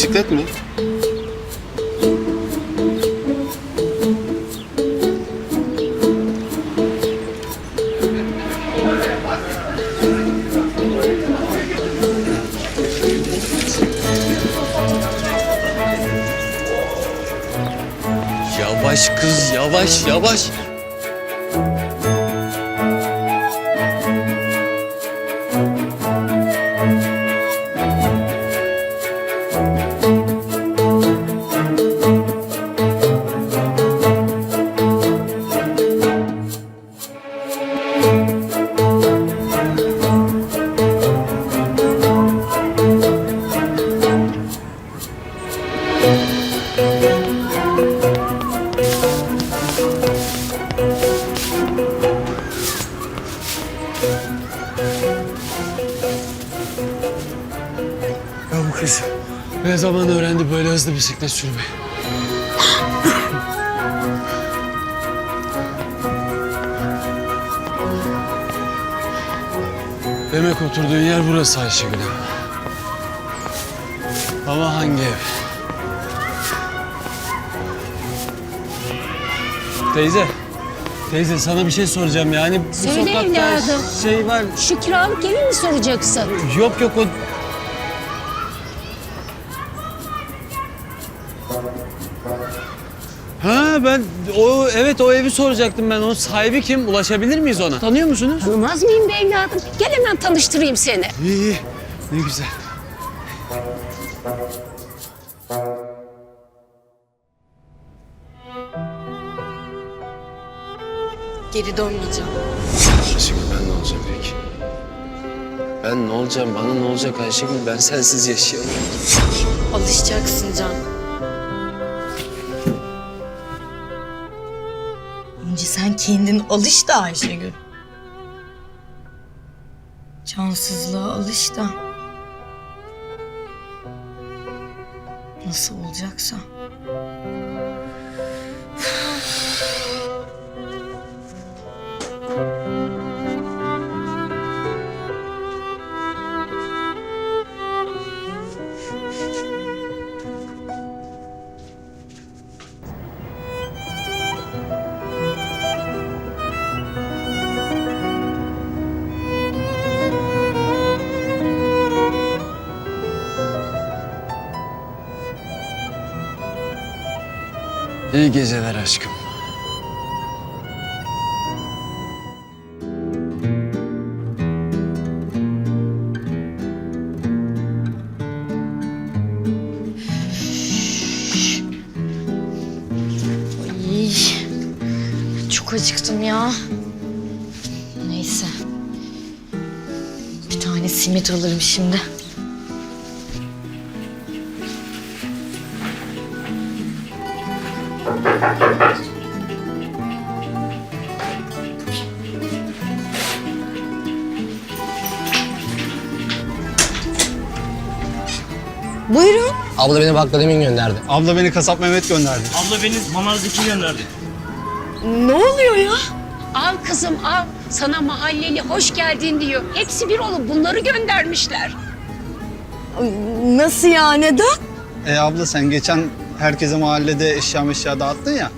Bisiklet mi? Yavaş kız yavaş yavaş. Bisiklet sürmeyi? Demek oturduğun yer burası Ayşegül Hanım. Ama hangi ev? Teyze, teyze sana bir şey soracağım yani bu Söyle sokakta evladım. şey var. Şu kiralık evi mi soracaksın? Yok yok o Ben o evet o evi soracaktım ben. Onun sahibi kim? Ulaşabilir miyiz ona? Tanıyor musunuz? Tanımaz mıyım be evladım? Gel hemen tanıştırayım seni. İyi iyi. Ne güzel. Geri dönmeyeceğim. Ayşegül ben ne olacağım peki? Ben ne olacağım? Bana ne olacak Ayşegül? Ben sensiz yaşayamam. Alışacaksın Can. Sen kendin alış da Ayşegül. Cansızlığa alış da. Nasıl olacaksa. İyi geceler aşkım. Ay, çok acıktım ya. Neyse. Bir tane simit alırım şimdi. Buyurun. Abla beni bakkal Emin gönderdi. Abla beni kasap Mehmet gönderdi. Abla beni Manav Zeki gönderdi. Ne oluyor ya? Al kızım al. Sana mahalleli hoş geldin diyor. Hepsi bir olup bunları göndermişler. Nasıl ya? Neden? E abla sen geçen herkese mahallede eşya meşya dağıttın ya.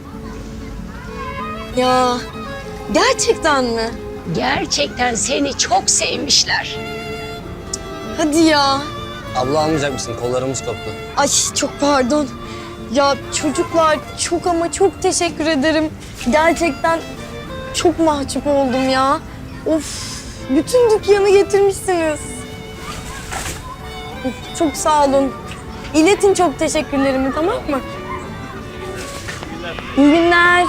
Ya gerçekten mi? Gerçekten seni çok sevmişler. Hadi ya. Abla almayacak mısın? Kollarımız koptu. Ay çok pardon. Ya çocuklar çok ama çok teşekkür ederim. Gerçekten çok mahcup oldum ya. Of bütün dükkanı getirmişsiniz. Of, çok sağ olun. İletin çok teşekkürlerimi tamam mı? İyi günler.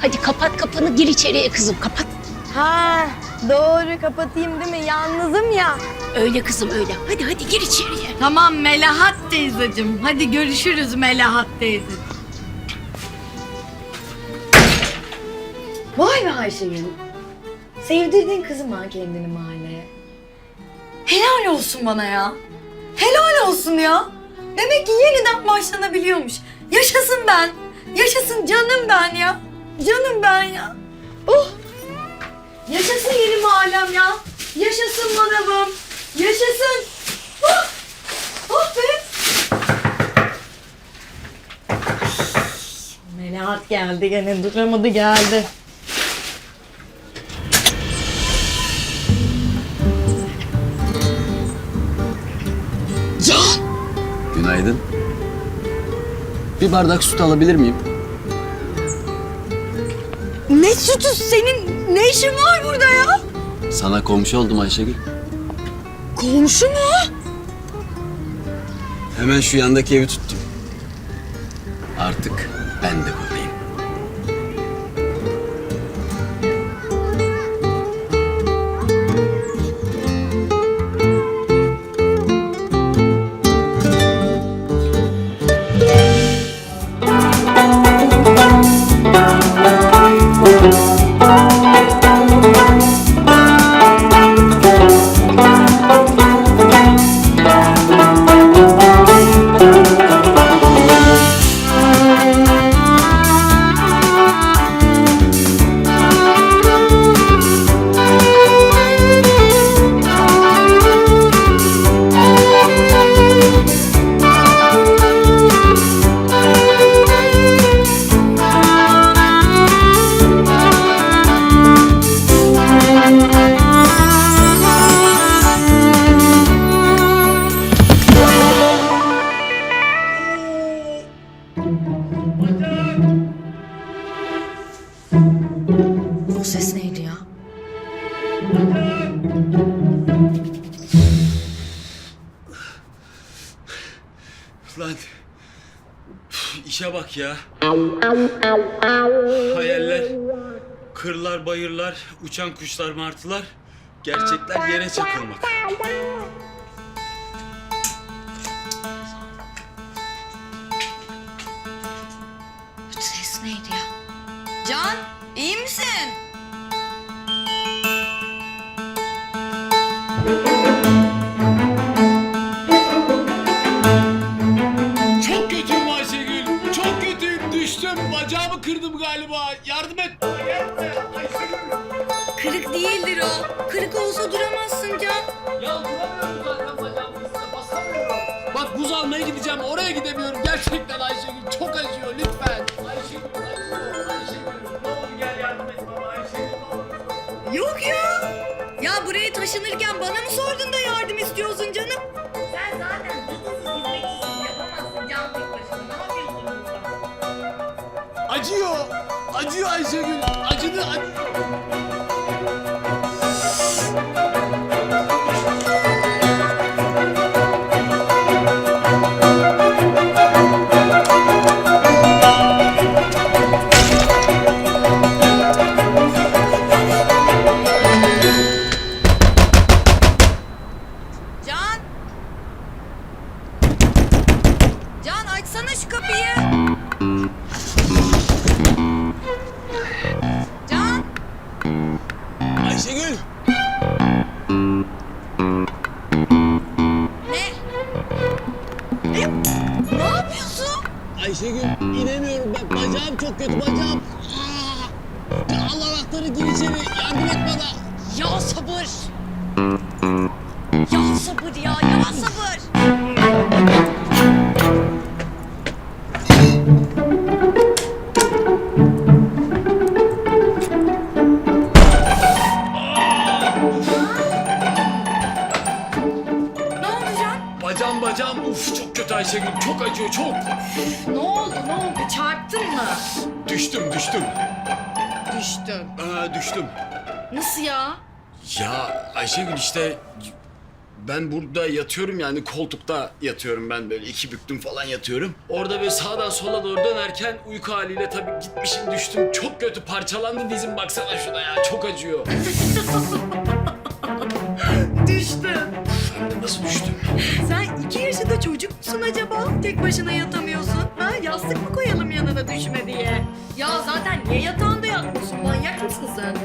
Hadi kapat kapını gir içeriye kızım kapat. Ha doğru kapatayım değil mi? Yalnızım ya. Öyle kızım öyle. Hadi hadi gir içeriye. Tamam Melahat teyzeciğim. Hadi görüşürüz Melahat teyze. Vay be Ayşegül. Sevdirdin kızım ha kendini mahalleye. Helal olsun bana ya. Helal olsun ya. Demek ki yeniden başlanabiliyormuş. Yaşasın ben. Yaşasın canım ben ya. Canım ben ya. Oh. Yaşasın yeni mahallem ya. Yaşasın manavım. Yaşasın. Oh. Oh be. Melahat geldi gene duramadı geldi. Bir bardak süt alabilir miyim? Ne sütü senin ne işin var burada ya? Sana komşu oldum Ayşegül. Komşu mu? Hemen şu yandaki evi tuttum. Artık ben de buradayım. Uçan kuşlar, martılar. Gerçekler yere çakılmak. Olsa duramazsın Can. Ya duramıyorum zaten bacağımın üstüne basamıyorum. Bak buz almaya gideceğim. Oraya gidemiyorum. Gerçekten Ayşegül. Çok acıyor. Lütfen. Ayşegül acıyor. Ayşegül. Ne olur gel yardım et bana Ayşegül. Ne olur. Yok ya. Ya buraya taşınırken bana mı sordun da yardım istiyorsun canım? Sen zaten tutumsuz hizmetçisin yapamazsın Can tek başına. Ne yapıyorsun burada? Acıyor. Acıyor Ayşegül. Acıdı. Acı... Can! Bacağım çok kötü düştüm. Nasıl ya? Ya Ayşegül işte ben burada yatıyorum yani koltukta yatıyorum ben böyle iki büktüm falan yatıyorum. Orada böyle sağdan sola doğru dönerken uyku haliyle tabii gitmişim düştüm. Çok kötü parçalandı dizim baksana şuna ya çok acıyor. Düştün. Nasıl düştüm? Sen iki yaşında çocuk musun acaba? Tek başına yatamıyorsun. Ha? Yastık mı koyalım yanına düşme diye? Ya zaten niye yatağında yatmıyorsun? Manyak mısın sen?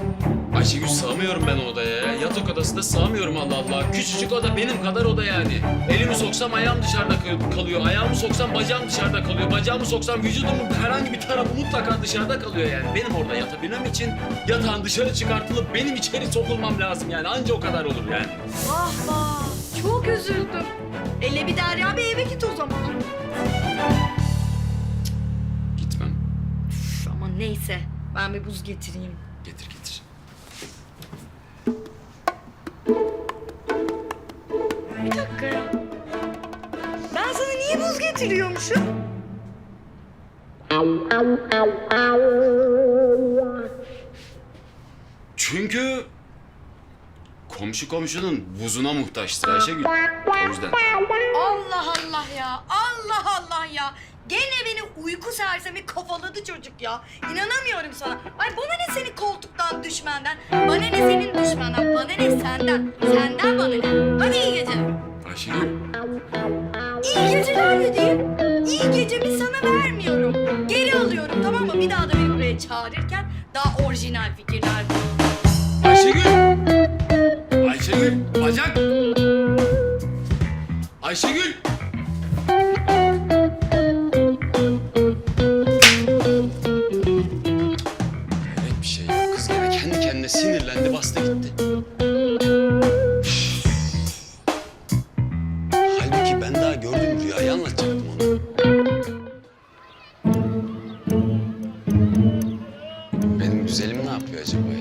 Ayşegül sığamıyorum ben odaya ya. Yatak odasında sığamıyorum Allah Allah. Küçücük oda benim kadar oda yani. Elimi soksam ayağım dışarıda kal- kalıyor. Ayağımı soksam bacağım dışarıda kalıyor. Bacağımı soksam vücudumun herhangi bir tarafı mutlaka dışarıda kalıyor yani. Benim orada yatabilmem için yatağın dışarı çıkartılıp benim içeri sokulmam lazım yani. Anca o kadar olur yani. Vah vah. Çok üzüldüm. Ele bir derya bir eve git o zaman. Gitmem. Üf, ama neyse ben bir buz getireyim. Getir getir. Bir dakika ya. Ben sana niye buz getiriyormuşum? Çünkü komşu komşunun buzuna muhtaçtır Ayşegül. O yüzden. Allah Allah ya. Allah Allah ya. Gene beni uyku sersemi kafaladı çocuk ya. İnanamıyorum sana. Ay bana ne senin koltuktan düşmenden. Bana ne senin düşmenden. Bana ne senden. Senden bana ne. Hadi iyi geceler. Ayşegül. İyi geceler dediğim. İyi gecemi sana vermiyorum. Geri alıyorum tamam mı? Bir daha da beni buraya çağırırken daha orijinal fikirler bul. Ayşegül. Bacak. Ayşegül. Hayret bir şey ya. Kız gene kendi kendine sinirlendi bastı gitti. Halbuki ben daha gördüğüm rüyayı anlatacaktım ona. Benim güzelim ne yapıyor acaba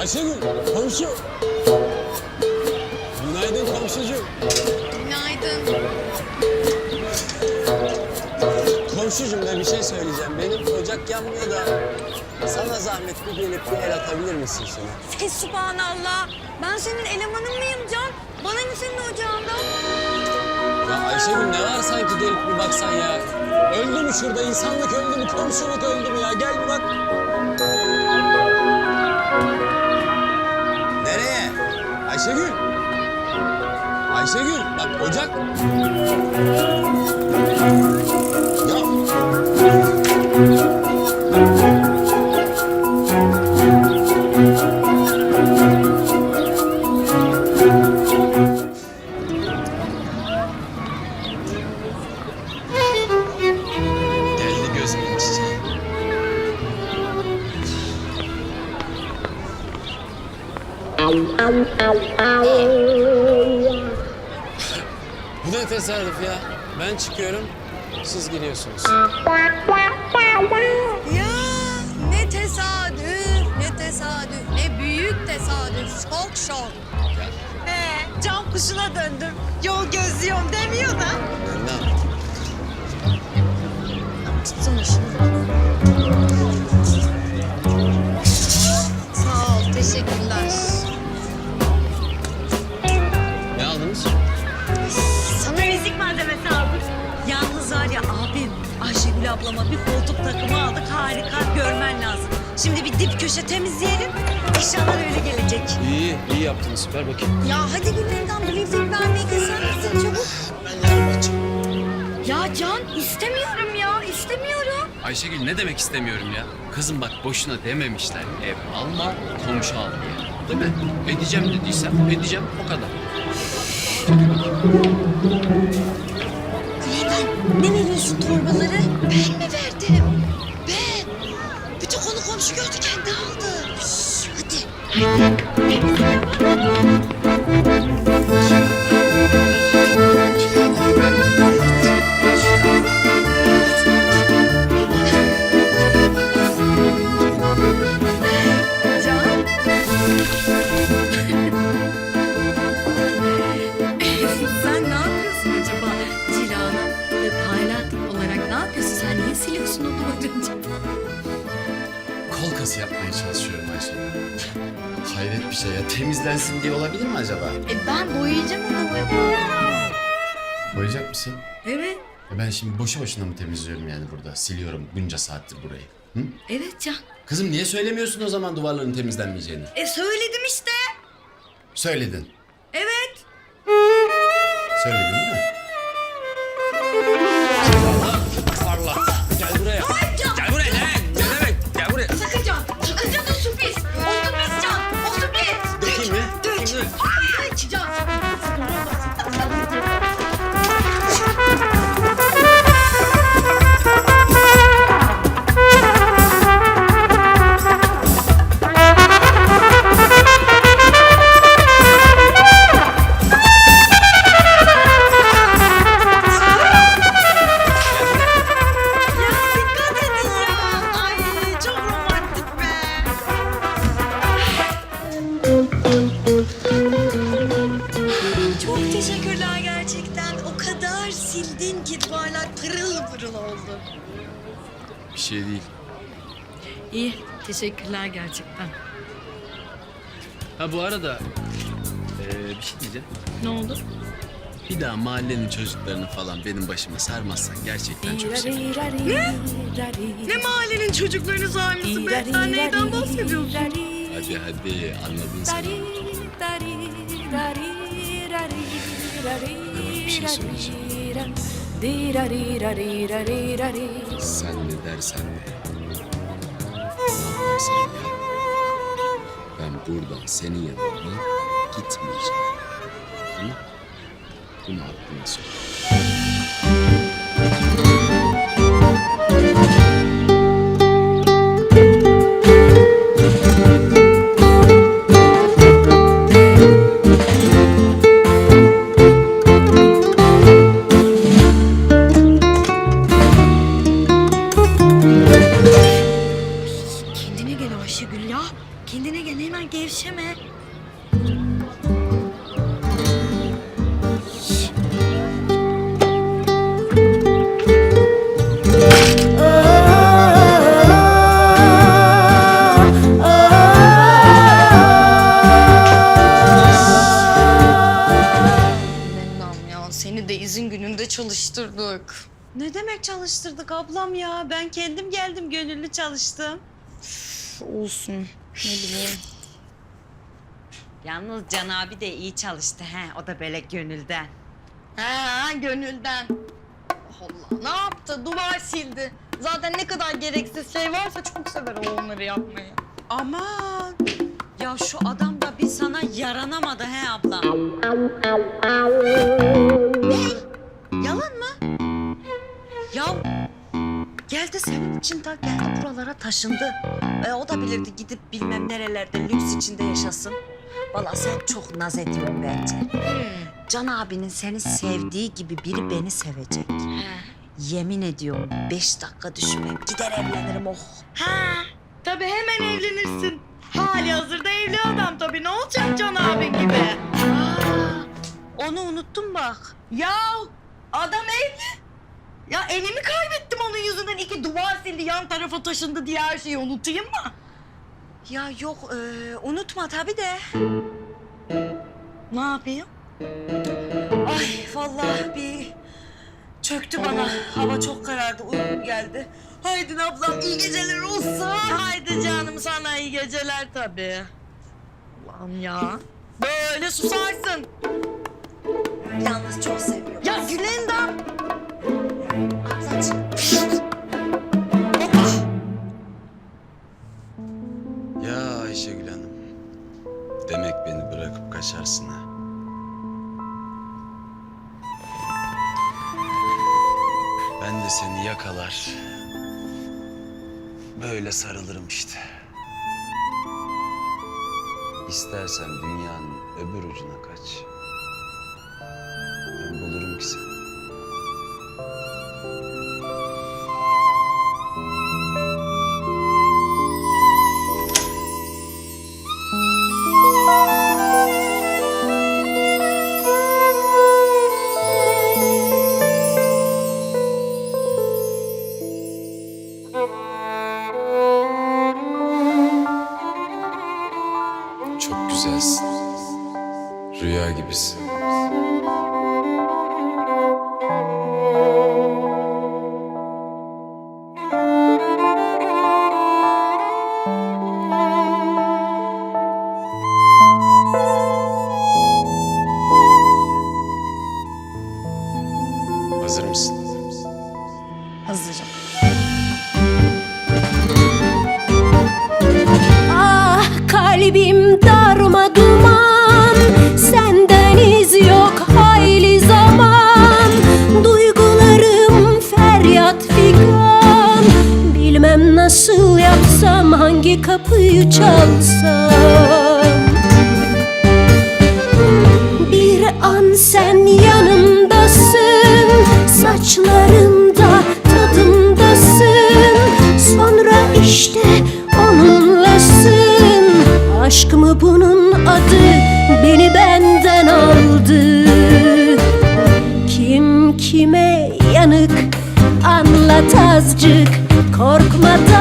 Ayşegül, komşu. Günaydın komşucuğum. Günaydın. Komşucuğum ben bir şey söyleyeceğim. Benim ocak yanmıyor da sana zahmet bir gelip bir el atabilir misin şuna? Fesubhanallah. Ben senin elemanın mıyım Can? Bana ne senin ocağından? Ya Ayşegül ne var sanki gelip bir baksan ya. Öldü mü şurada? insanlık öldü mü? Komşuluk öldü mü ya? Gel bir bak. Ayşegül. Ayşegül bak ocak. Ya Süper bakayım. Ya hadi Gülendam briefing vermeyi keser misin çabuk? Ben yardım edeceğim. Ya Can istemiyorum ya istemiyorum. Ayşegül ne demek istemiyorum ya? Kızım bak boşuna dememişler. Ev alma, komşu al diye. Değil mi? Edeceğim dediysem edeceğim o kadar. Gülendam ne veriyorsun torbaları? Ben mi verdim? Ben. Bütün konu komşu gördü kendi aldı. Şş, hadi. Thank you. mısın? Evet. E ben şimdi boşu boşuna mı temizliyorum yani burada? Siliyorum bunca saattir burayı. Hı? Evet Can. Kızım niye söylemiyorsun o zaman duvarların temizlenmeyeceğini? E söyledim işte. Söyledin. Evet. Söyledin değil mi? Teşekkürler gerçekten. Ha bu arada eee, bir şey diyeceğim. Ne oldu? Bir daha mahallenin çocuklarını falan benim başıma sarmazsan gerçekten çok sevinirim. Ne mahallenin çocuklarını sarmışsın be? Sen neyden bahsediyorsun? Hadi hadi anladın sen. bir şey söyleyeceğim. Sen ne dersen de. Yap. Ben buradan senin yanından gitmeyeceğim. Tamam? Bunu aklına sok. Ne demek çalıştırdık ablam ya? Ben kendim geldim gönüllü çalıştım. Olsun. Ne bileyim. Yalnız Can abi de iyi çalıştı he. O da böyle gönülden. Ha gönülden. Allah ne yaptı? Duvar sildi. Zaten ne kadar gereksiz şey varsa çok sever o onları yapmayı. Aman. Ya şu adam da bir sana yaranamadı he abla. Geldi senin için ta geldi buralara taşındı. E, o da bilirdi gidip bilmem nerelerde lüks içinde yaşasın. Vallahi sen çok naz ediyorsun bence. Can abinin seni sevdiği gibi biri beni sevecek. Yemin ediyorum beş dakika düşünmem. Gider evlenirim oh. Ha tabii hemen evlenirsin. Hali hazırda evli adam tabii. Ne olacak Can abin gibi? Aa, onu unuttum bak. Ya adam evli. Ya elimi kaybettim onun yüzünden. iki duvar sildi, yan tarafa taşındı diye her şeyi unutayım mı? Ya yok e, unutma tabii de. Ne yapayım? Ay vallahi bir çöktü bana. Hava çok karardı uykum geldi. Haydi ablam iyi geceler olsun. Haydi canım sana iyi geceler tabii. Ulan ya. Böyle susarsın. Yalnız çok seviyorum. Ya Gülendam. Kaçarsın ha. Ben de seni yakalar. Böyle sarılırım işte. İstersen dünyanın öbür ucuna kaç. Ben bulurum ki seni. Hazır mısın? Hazırım. Ah kalbim darma duman Senden iz yok hayli zaman Duygularım feryat figan Bilmem nasıl yapsam hangi kapıyı çalsam Bir an sen ya mı bunun adı beni benden aldı. Kim kime yanık anlat azıcık. Korkmadan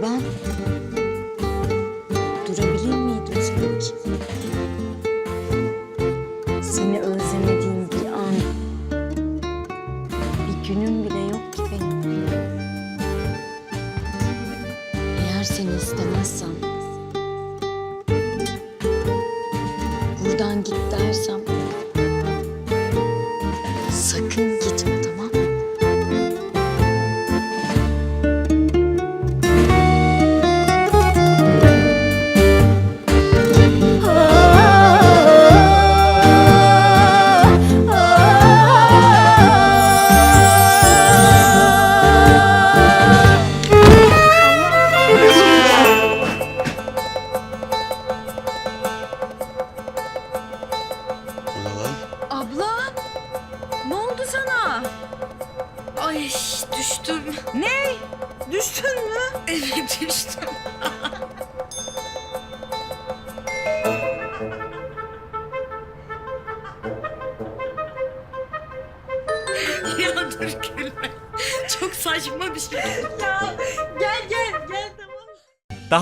吧。